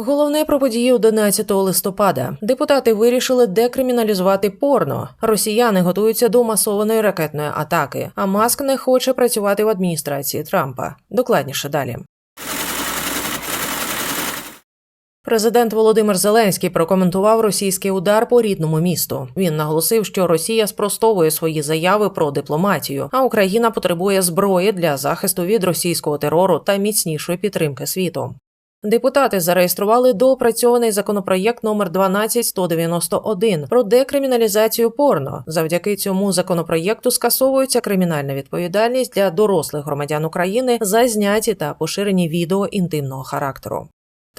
Головне про події 11 листопада. Депутати вирішили декриміналізувати порно. Росіяни готуються до масованої ракетної атаки. А Маск не хоче працювати в адміністрації Трампа. Докладніше далі. Президент Володимир Зеленський прокоментував російський удар по рідному місту. Він наголосив, що Росія спростовує свої заяви про дипломатію, а Україна потребує зброї для захисту від російського терору та міцнішої підтримки світу. Депутати зареєстрували доопрацьований законопроєкт номер 12191 про декриміналізацію порно. Завдяки цьому законопроєкту скасовується кримінальна відповідальність для дорослих громадян України за зняті та поширені відео інтимного характеру.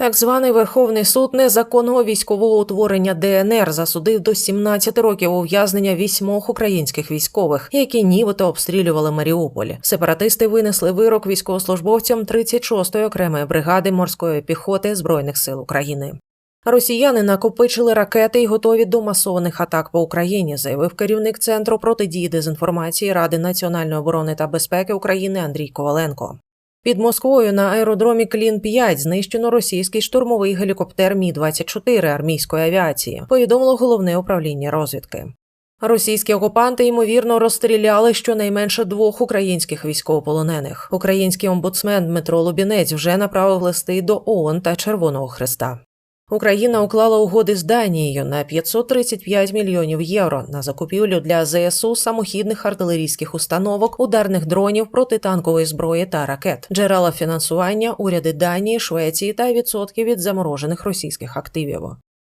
Так званий Верховний суд незаконного військового утворення ДНР засудив до 17 років ув'язнення вісьмох українських військових, які нібито обстрілювали Маріуполь. Сепаратисти винесли вирок військовослужбовцям 36-ї окремої бригади морської піхоти збройних сил України. Росіяни накопичили ракети і готові до масованих атак по Україні, заявив керівник центру протидії дезінформації Ради національної оборони та безпеки України Андрій Коваленко. Під Москвою на аеродромі Клін 5 знищено російський штурмовий гелікоптер Мі 24 армійської авіації. Повідомило головне управління розвідки. Російські окупанти ймовірно розстріляли щонайменше двох українських військовополонених. Український омбудсмен Дмитро Лубінець вже направив листи до ООН та Червоного Христа. Україна уклала угоди з Данією на 535 мільйонів євро на закупівлю для ЗСУ самохідних артилерійських установок, ударних дронів, протитанкової зброї та ракет, джерела фінансування, уряди Данії, Швеції та відсотки від заморожених російських активів.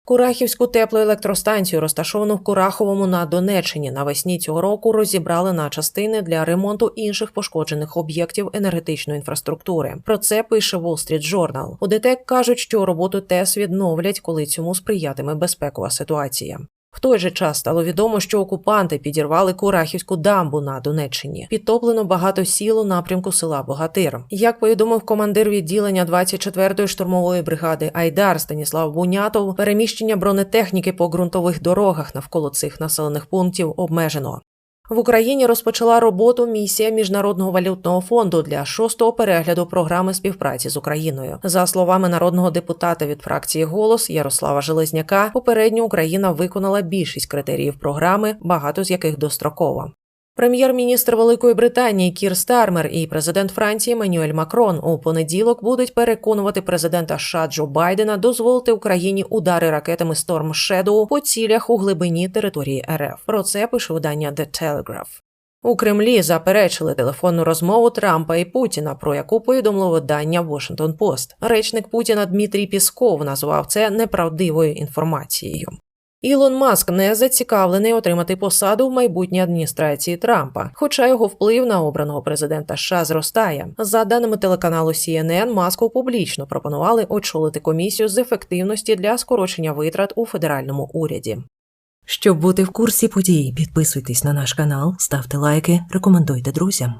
Курахівську теплоелектростанцію, розташовану в Кураховому на Донеччині, навесні цього року розібрали на частини для ремонту інших пошкоджених об'єктів енергетичної інфраструктури. Про це пише Wall Street Journal. У ДТЕК кажуть, що роботу ТЕС відновлять, коли цьому сприятиме безпекова ситуація. В той же час стало відомо, що окупанти підірвали Курахівську дамбу на Донеччині. Підтоплено багато сіл у напрямку села Богатир. Як повідомив командир відділення 24-ї штурмової бригади Айдар Станіслав Бунятов, переміщення бронетехніки по ґрунтових дорогах навколо цих населених пунктів обмежено. В Україні розпочала роботу місія Міжнародного валютного фонду для шостого перегляду програми співпраці з Україною. За словами народного депутата від фракції Голос Ярослава Железняка, попередньо Україна виконала більшість критеріїв програми, багато з яких достроково. Прем'єр-міністр Великої Британії Кір Стармер і президент Франції Манюель Макрон у понеділок будуть переконувати президента США Джо Байдена дозволити Україні удари ракетами Storm Shadow по цілях у глибині території РФ. Про це пише видання The Telegraph. У Кремлі заперечили телефонну розмову Трампа і Путіна, про яку повідомило видання Washington Post. Речник Путіна Дмитрій Пісков назвав це неправдивою інформацією. Ілон Маск не зацікавлений отримати посаду в майбутній адміністрації Трампа, хоча його вплив на обраного президента США зростає. За даними телеканалу CNN, Маску публічно пропонували очолити комісію з ефективності для скорочення витрат у федеральному уряді. Щоб бути в курсі подій, підписуйтесь на наш канал, ставте лайки, рекомендуйте друзям.